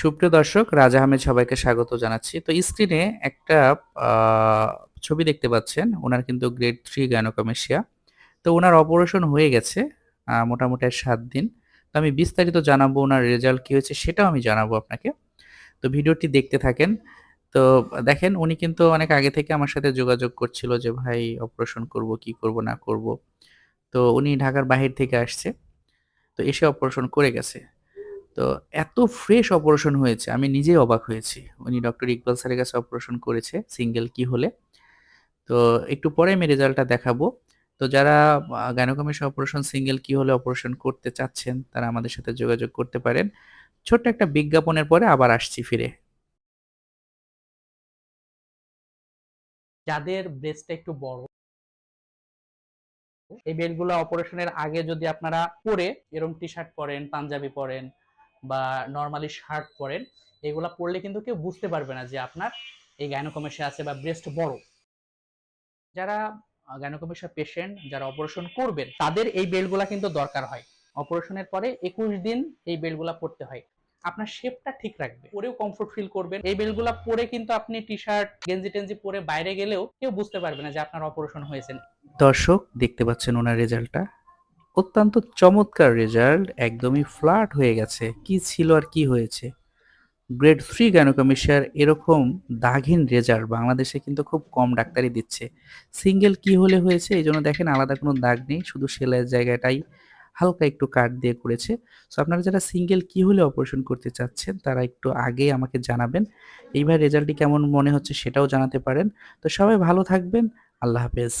সুপ্রিয় দর্শক, রাজা আহমেদ সবাইকে স্বাগত জানাচ্ছি। তো স্ক্রিনে একটা ছবি দেখতে পাচ্ছেন, ওনার কিন্তু গ্রেড থ্রি গাইনোকমেশিয়া তো ওনার অপারেশন হয়ে গেছে মোটামুটি সাত দিন। তো আমি বিস্তারিত জানাব ওনার রেজাল্ট কী হয়েছে, সেটাও আমি জানাব আপনাকে। তো ভিডিওটি দেখতে থাকেন। তো দেখেন, উনি কিন্তু অনেক আগে থেকে আমার সাথে যোগাযোগ করছিল যে, ভাই অপারেশন করব, কি করব, না করব? তো উনি ঢাকার বাহির থেকে আসছে। তো এসে অপারেশন করে গেছে। তো এত ফ্রেশ অপারেশন হয়েছে, আমি নিজেই অবাক হয়েছি। উনি ডক্টর ইকবাল স্যারের কাছে অপারেশন করেছে সিঙ্গেল কি হলে। তো একটু পরে আমি রেজাল্টটা দেখাবো। তো যারা গাইনোকমেশন অপারেশন সিঙ্গেল কি হলে অপারেশন করতে চাচ্ছেন, তারা আমাদের সাথে যোগাযোগ করতে পারেন। ছোট্ট একটা বিজ্ঞাপনের পরে আবার আসছি ফিরে। যাদের ব্রেস্টটা একটু বড়, এই বেলগুলো অপারেশনের আগে যদি আপনারা পরে এরকম টি শার্ট পরেন, পাঞ্জাবি পরেন বা নর্মালি শার্ট পরেন, এগুলা পরলে কিন্তু কেউ বুঝতে পারবে না যে আপনার এই গাইনোকমেশিয়া আছে বা ব্রেস্ট বড়। যারা গাইনোকমেশিয়া পেশেন্ট যারা অপারেশন করবেন, তাদের এই বেল্টগুলা কিন্তু দরকার হয়। অপারেশনের পরে একুশ দিন এই বেল্টগুলা পরতে হয়। আপনার শেপটা ঠিক রাখবে। পরেও কমফোর্ট ফিল করবেন। এই বেল্টগুলা পরে কিন্তু আপনি টি শার্ট গেঞ্জি টেঞ্জি পরে বাইরে গেলেও কেউ বুঝতে পারবে না যে আপনার অপারেশন হয়েছে। দর্শক, দেখতে পাচ্ছেন ওনার রেজাল্টটা অত্যন্ত চমৎকার রেজাল্ট একদমই ফ্ল্যাট হয়ে গেছে। কি ছিল আর কি হয়েছে? গ্রেড থ্রি গাইনোকমেশিয়ার এরকম দাগহীন রেজাল্ট বাংলাদেশে কিন্তু খুব কম ডাক্তারই দিচ্ছে। সিঙ্গেল কি হলে হয়েছে? এই জন্য দেখেন আলাদা কোনো দাগ নেই, শুধু সেলাইয়ের জায়গাটাই হালকা একটু কাট দিয়ে করেছে। সো আপনারা যারা সিঙ্গেল কি হলে অপারেশন করতে চাচ্ছেন, তারা একটু আগে আমাকে জানাবেন। এইবার রেজাল্টটি কেমন মনে হচ্ছে সেটাও জানাতে পারেন। তো সবাই ভালো থাকবেন। আল্লাহ হাফেজ।